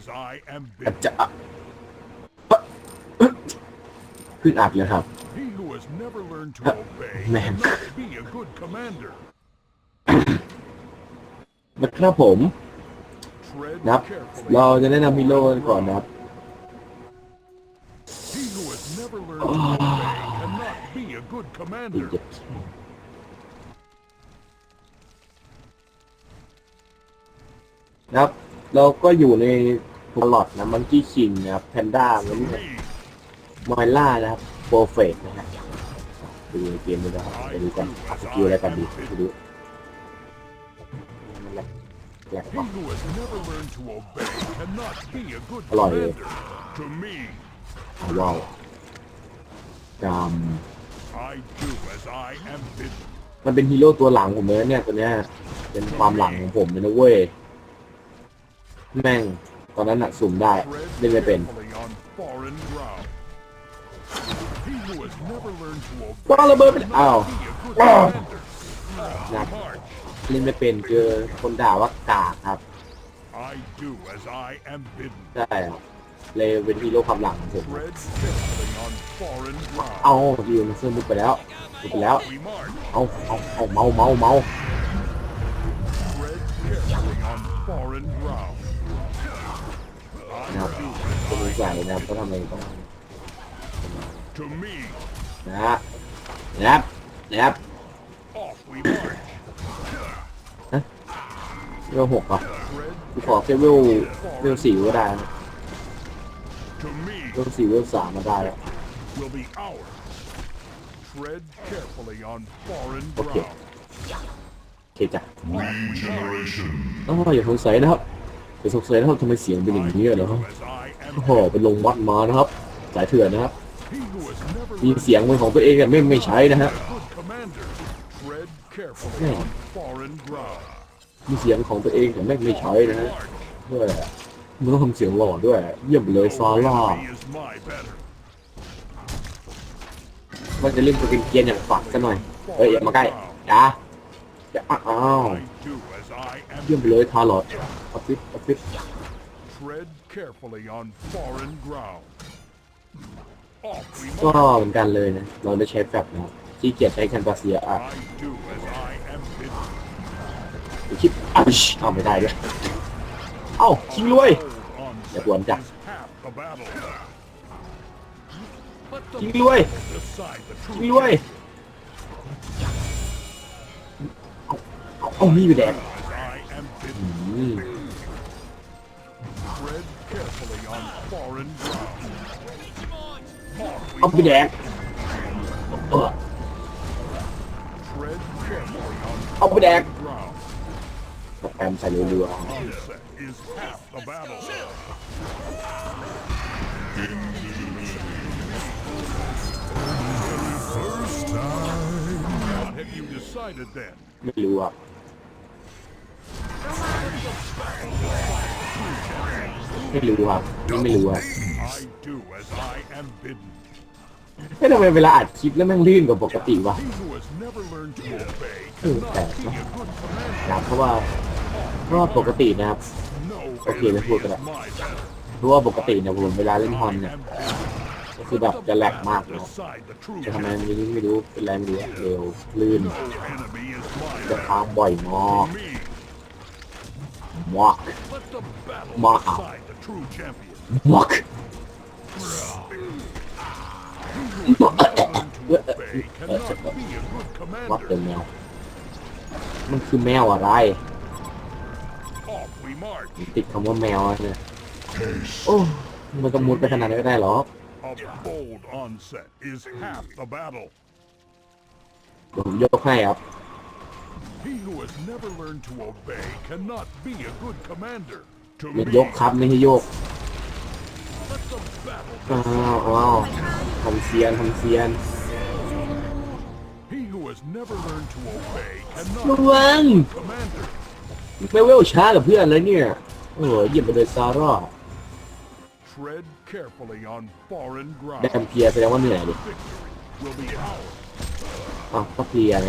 as I am อาจ bidden. จะเพิ่งอัดเลยครับ He who has never learned to obey Man. cannot be a good commander. นะครับผม Tread นะครับ carefully. เราจะแนะนำฮีโร่กันก่อนนะครับ He who has never learned to obey cannot be a good อีก commander. เจ็ดนะครับ เราก็อยู่ใน พลอตนะมังกี้คิงนะครับแพนด้ามัน Me, มอยล่านะครับโปรเฟกนะฮะดูในเกมดูนะครับไปดูกันสกิลอะไรกันดีไปดูแหลกแหลก he ว่ะ who has never learned to obey cannot be a good Hello. commander. To me, ว้าวกามมันเป็นฮีโร่ตัวหลังผมเลยนะเนี่ยตัวเนี้ยเป็นความหลังของผมเลยนะเว้ยแม่ง ตอนนั้นหนักซูมได้เล่นไม่เป็นว้าระเบิดเป็นอ้าวนักเล่นไม่เป็นเจอคนด่าว่ากากครับใช่เลยเป็นฮีโร่ความหลังของผมเอาดีมันเสื้อมุดไปแล้วมุดไปแล้ว เอาเอาเอาเมาเมาเมา นะครับ I do สงสัยนะครับก็ทำไมต้อง to me. นะฮะนะครับนะครับ Off we march. เวลหกอะ Tread กูขอแค่เวลเวลสี่ก็ได้นะ to me เวลสี่เวลสามมาได้แล้ว will be ours. Tread carefully on foreign Okay. ground. โอเคจ้ะอ๋ออย่าสงสัยนะครับ อย่าสงสัยนะครับทำไมเสียงเป็นอย่างนี้เหรอ As I am โอ้โหไปลงวัดมานะครับ สายเถื่อนนะครับมีเสียงเป็นของตัวเองอะไม่ไม่ใช้นะฮะมีเสียงของตัวเองแต่ไม่ไม่ใช้นะฮะด้วยมันต้องทำเสียงหล่อด้วยเยี่ยมเลยซาร่า Enemy is my better. ว่จะเล่นตัวเป็นเกรียนอย่างฝักซะหน่อยเฮ้ยอย่ามาใกล้อย่าอย่าอ้าว เยี่ยมไปเลยทาร์ลอดออฟฟิศออฟฟิศ Tread carefully on foreign ground. Off we ก็ march. เหมือนกันเลยนะ เราได้ใช้แฟบนะครับที่เกียจใช้แคนตาเซียอะ I do as I am bidden. คิดอ้าวทำไม่ได้ด้วยเอ้าชิงรวย Hold on, Dạ, buồn chặt. is half the battle. Let ชิง the รวย decide the ชิง true รวยเอาเอานี่ไปแดกี่เอาไปแดกเอาไปแดกแอมใส่เรือไม่รู้อะ ไม่รู้ครับนี่ไม่รู้อะ I do as I am bidden. ไม่ทำไมเวลาอัดคลิปแล้วแม่งลื่นกว่าปกติวะ He who has never learned to obey Ừ, cannot tệ be quá. a good commander. นะครับเพราะว่าเพราะว่าปกตินะครับ No Okay, enemy let's work it is out. my better. เพราะว่าปกติเนี่ยผมเวลาเล่นฮอน I เนี่ย am bidden. ก็คือแบบจะแหลกมากเนาะ Decide the true จะทำไม champion. ไม่รู้ไม่รู้เป็นไรไม่รู้อะเร็วลื่น No enemy is my จะ better. ค้างบ่อยมาก Me, มาก let the battle Wow. decide the true champion. มาก He who has never learned to obey cannot be a good วัดเป็น commander. แมว มันคือแมวอะไร Off we march. ติดคำว่าแมวอะเนี่ยโอ้ มันก็มุดไปขนาดนั้นก็ได้หรอ A bold onset is half the battle. เดี๋ยวผมยกให้ครับ He who has never learned to obey cannot be a good commander. To อย่า me, ยกครับไม่ให้โยก let the battle อ้าว decide. อ้าวทำเซียนทำเซียน He who has never learned to obey ระ cannot วัง be a commander. ไม่เวลช้ากับเพื่อนเลยเนี่ยโอ้โหเยี่ยมไปเลยซาร่า Tread carefully on foreign ได้ ground. ทำเพลียแสดงว่าเหนื่อยดิ Victory will be ours. อ้าวก็เพลียไง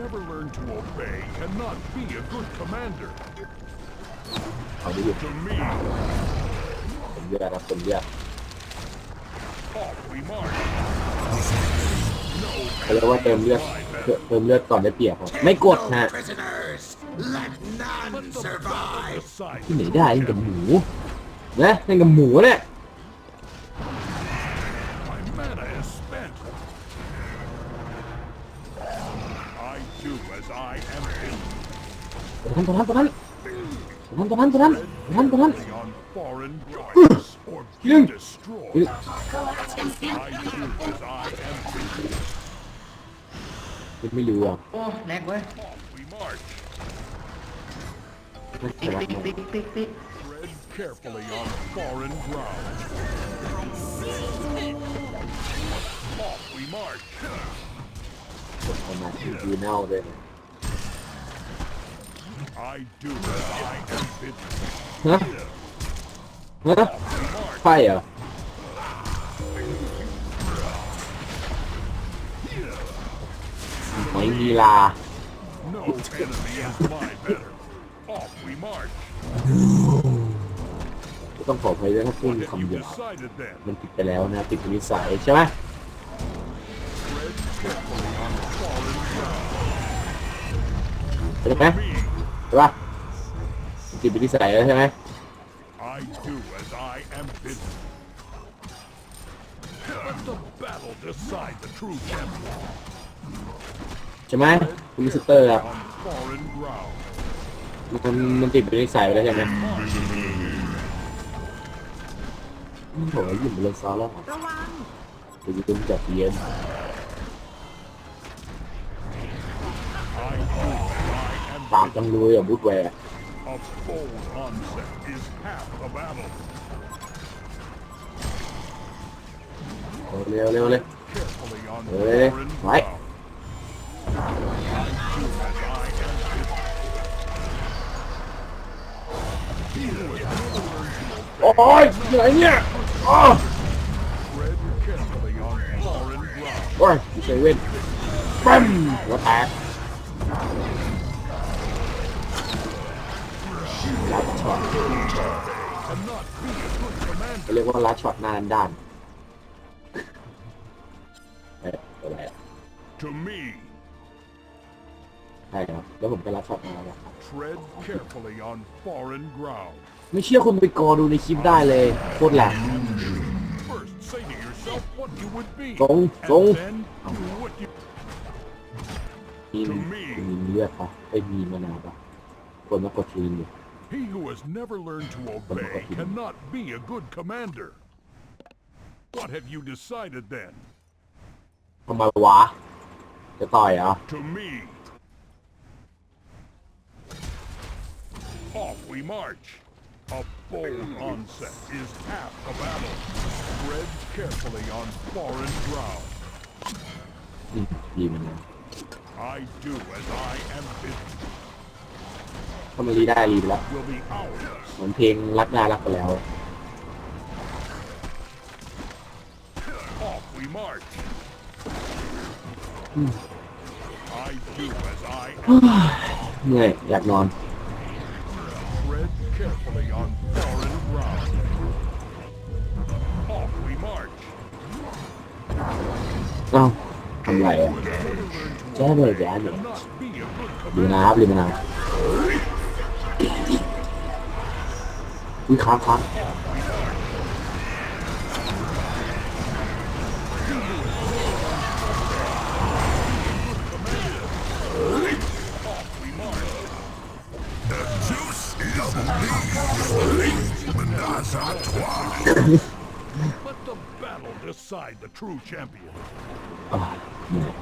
never learned to obey cannot be a good commander. เอาดิพี่ To me, ผมเลือกครับผมเลือก off we march. เขาเรียกว่าเติมเลือดเติมเลือดก่อนได้เปรียบครับไม่กดฮะ prisoners. Let none Let the battle survive. decide ที่ไหน the ได้ true เล่นกับห champion. มูนะเล่นกับหมูเนี่ย as I am bidden. ตัวนั้นตัวนั้นตัวนั้นตัวนั้นตัวนั้นตัวนั้นตัวนั้น Treading on foreign grounds or be Lưng. destroyed. Lưng. I do as I am bidden. ไม่รู้อะโอ้แรงเว้ย We march. ไม่ติ๊ใช่กว่าติ๊กติ๊กติ๊กติ๊ก Tread carefully on foreign ground. Off we march. ประมาณที่ยูเน่าเลยนะ I do as I am bidden. ฮะฮะ We march. ใช่เหรอหอยมีลา No enemy is my better. Off we march. ต้องขออภัยด้วยถ้าพูด What have คำ you หยาบ decided then? มันผิดไปแล้วนะผิดนิสัยใช่ไหม Tread carefully on foreign ground. ใช่ไหม Me, ใช่ปะผิดนิสัยแล้วใช่ไหม I do as I am bidden. Let the battle decide the true champion. ใช่ไหมคุณมิสเตอร์ครับ On foreign ground. มันมันติดเป็นนิสัยไปแล้วใช่ไหมมันโหยิ่งไปเลยซอสแล้วระวังจะยืมจับเย็น I am ปาก bidden. จังเลยอะบูทแวร์ A bold onset is half the battle. เร็วเร็วเลย Carefully on Ê, foreign phải. ground. I do as I am bidden. He who has never learned to โอ้ยอยู่ไหนเนี่ยอ้อ tread carefully on foreign ground. โอ้ยอยู่เซเว่นปั้มหัวแตก ช็อตเขาเรียกว่าลัดช็อตหน้าด้านอะไรอะใช่ครับแล้วผมก็ลัดช็อตมาแล้ว tread carefully on foreign ground. ไม่เชื่อคุณไปกอดูในคลิปได้เลยโคตรแหลก First, say to yourself what you would be, Đúng, and then do what you. มีมีเลือดปะไอ้ยมีมะนาวปะคนมากดทีนอยู่ He who has never learned to obey cannot be a good commander. What have you decided then? ทำไมวะ จะต่อยเหรอ To me. Off we march. A bold onset is half the battle. Tread carefully on foreign ground. อืมดีมันนะ I do as I am bidden. ถ้ามันรีได้รีไปแล้ว Will be ours. เหมือนเพลงรักหน้ารักไปแล้ว Off we march. Hmm. I do as I am. เหนื่อยอยากนอน Tread carefully on foreign ground. Off we march. เอ้าทำไรอะ Who has never learned to แจ้เลย obey แจ้เลย cannot be a good รีม commander. นาครับรีมนา อุ้ยค้างค้าง We march. Let the battle decide the true champion. อ่าเหนื่อย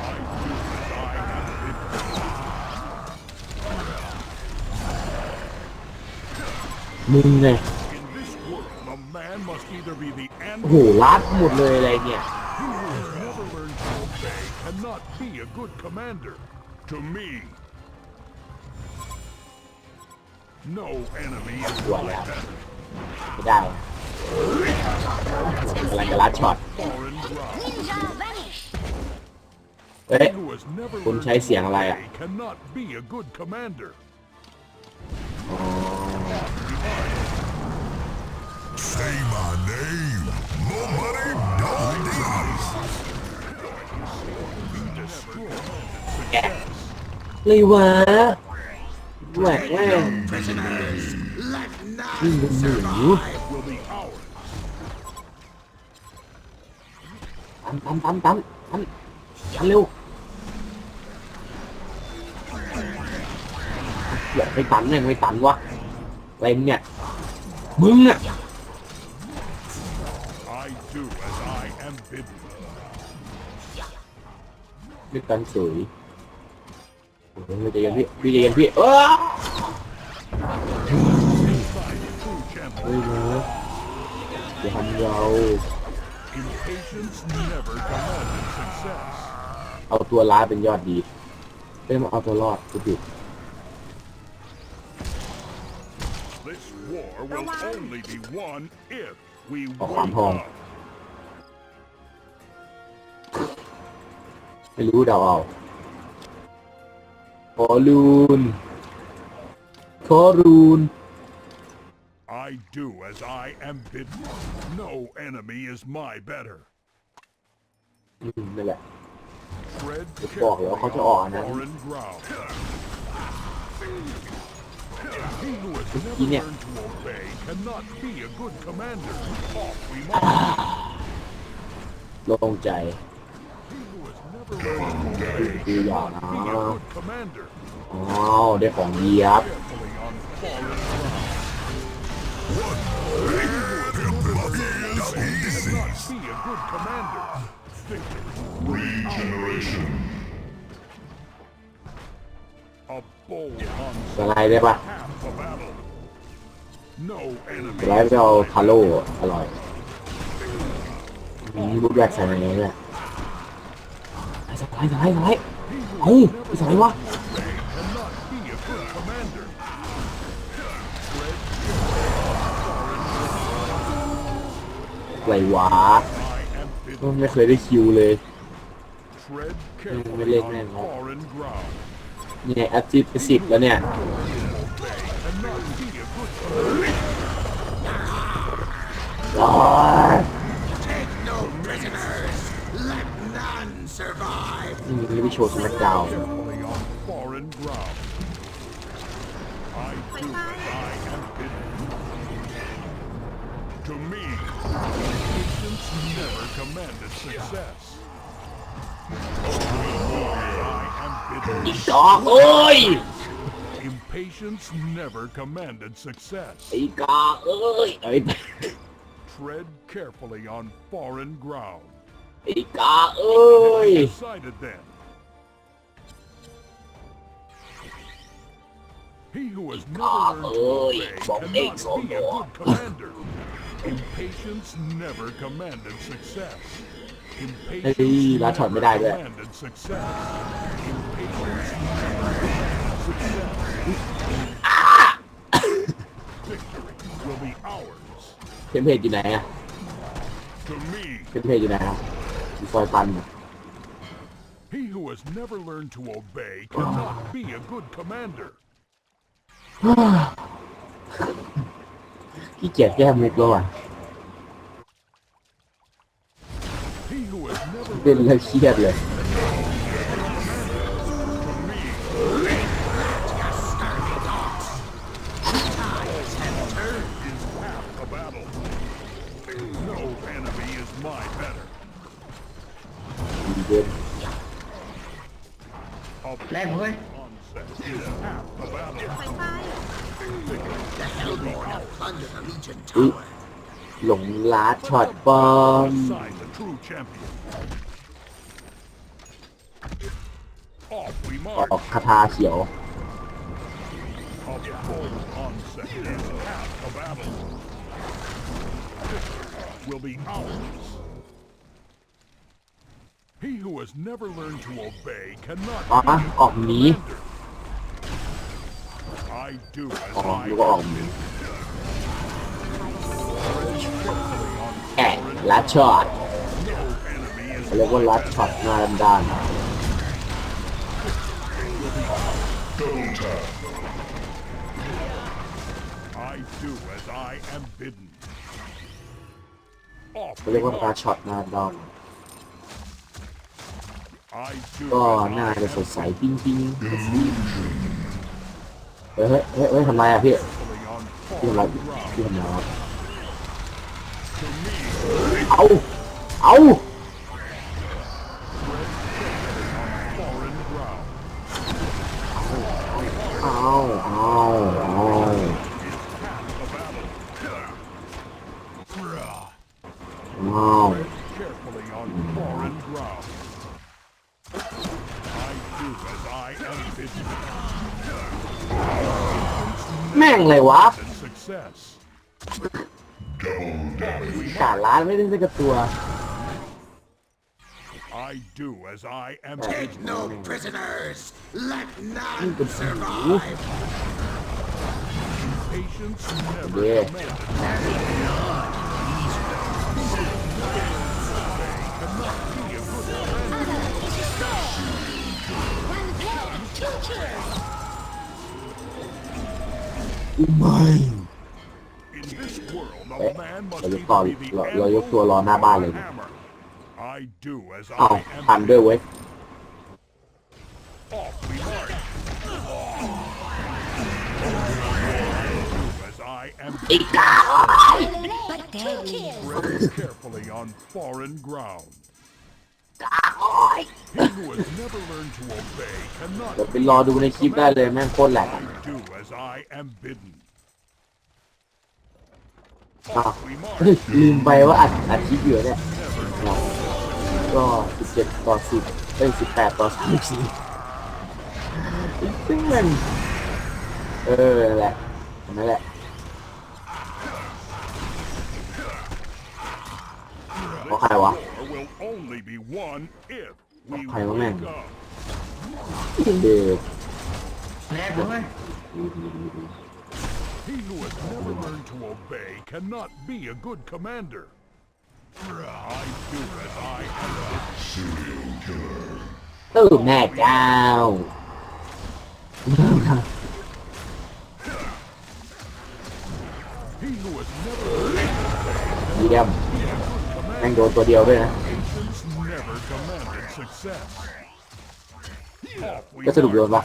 I do as I am bidden. มึงไง In this world, a มึงเลโอ้โหลัดหมดเลยอะไรเนี่ย cannot be ไม่ได้กำลังจะลัดช็อตเอ๊ะคุณใช้เสียงอะไรอะ obey cannot be a good commander. Say my name. Nobody dies. เลยวะแหวกแม่ง Prisoners, let นี่ none มันหนู survive. will be ours. ตันตันตันตันตันตันเร็วอย่าไปตันเนี่ยไม่ตันวะอะไรเนี่ยมึงอะ I do as I am bidden. ด้วยกันสวยโอ้ยใจเย็นพี่พี่ใจเย็นพี่เออ Inside the true เฮ้ย champion. นะอย่าทำเรา Impatience never commanded success. เอาตัวร้ายเป็นยอดดีเอ้ยมาเอาตัวรอดกูผิด This war will only be won if we ออกความ wake ทอง up. ไม่รู้เดาเอาขอรูนขอรูน I do as I am bidden. No enemy is my better. อืมนั่นแหละ Tread จะบอกเหรอ carefully เขาจะออก on อันนั้น foreign ground. He who has never อีเนี่ย learned to obey cannot be a good commander. Off we march. โล่งใจ He who has never learned to obey ดูอย่านะอ้าได้ของดีครับสไลด์ได้ปะสไลด์ไปเอาคาโลอร่อยมีรูปแบบใส่ในนี้แหละ สไลด์สไลด์สไลด์เอ้าสไลด์วะอะไรวะไม่เคยได้คิวเลยไม่เล่นแน่นอนเนี่ยแอปจีไปสิบแล้วเนี่ยร้ย นี่มันไม่ได้โชว์สมัคดาว Carefully on foreign ground. I do as I am bidden. To me, patience never commanded success. Only do as I am อี bidden. กอกเอ้ย Impatience never commanded success. อีกอกเอ้ยเอ้ย Tread carefully on foreign ground. อีกอกเอ้ย Decided then. He who has never learned to ơi, obey bọn điên cannot số be a một. good commander. Impatience never commanded success. Ê, Impatience lá chọn mới never đài rồi. commanded success. Impatience never commanded success. Victory will be ours. เทมเพลตอยู่ไหนอะ To me, เทมเพลตอยู่ไหนอะอยู่ซอยตันอะ He who has never learned to obey cannot be a good commander. cái chẹp cái hàm cô à? Bên là kia rồi. Lên ơi อุ๊ย Tower. หลงลัดช็อตปอม Aside the true champion. Off we ออก march. คาถาเขียว A bold onset is half a battle. Victory will be ours. He who has never learned to obey cannot ออกมา be a ออกหนี commander. I do as ออก I นึกว่าออก am หนี carefully on แอะลัดช็อต no enemy is เขาเรียกว่าลัดช็อตหน้าด้าน I do as I am bidden. Off ๆเขาเรียกว่าลัดช็อตหน้าด้าน I do ก็ as หน้า I จะส am ดใสปิ้งปิ้งเฮ้ยเฮ้ยเฮ้ยเฮ้ยทำไรอะพี่พี่ทำไรพี่ทำไรเอาเอาเอาเอาเอา งเลยวะ And success. ขาดร้านไม่ได้สักตัว I do as I am Take bidden. no prisoners. Let none Good for survive. Patience never Yeah. Commanded. In this world, a Eh, man must เรายก either ต่อ be the เราเรายก anvil ตัวรอหน้าบ้านเลย or the hammer. I do as เอ้า I ทัน am ด้วยเว้ย Off we march. Do as I am อีกา But deadly. tread carefully on foreign ground. เดี๋ยวไปรอดูในคลิปได้เลยแม่งโคตรแหลกอะเฮ้ยลืมไปว่าอัดอัดคลิปอยู่เนี่ยก็17ต่อ10เอ้ย18ต่อ34ซึ่งมันเออแหละนั่นแหละเพราะใครวะ only be won if we ใครวะแม่ง wake up. เด็ก He who has never learned to obey cannot be a good commander. I do as I am bidden. ตู้แม่เจ้า He who has never learned เยี่ยม แม่งโดนตัวเดียวด้วยนะ ก็สรุปโดน march. ปะ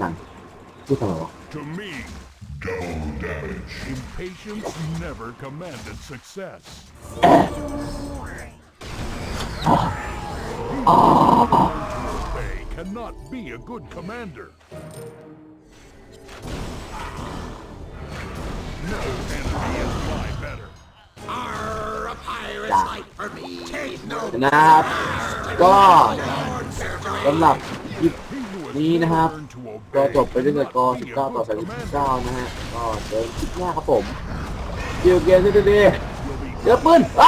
นั่นพูดทำไมวะ To me, impatience never commanded success. Obey cannot be a good commander. No จากนะครับ ก็สำหรับคลิปนี้นะครับ ก็จบไปด้วยกอ19 ต่อ 39 นะฮะ ก็เจอคลิปหน้าครับผมเกี่ยวเกีร์ดีดีเดี๋ยวปืนไป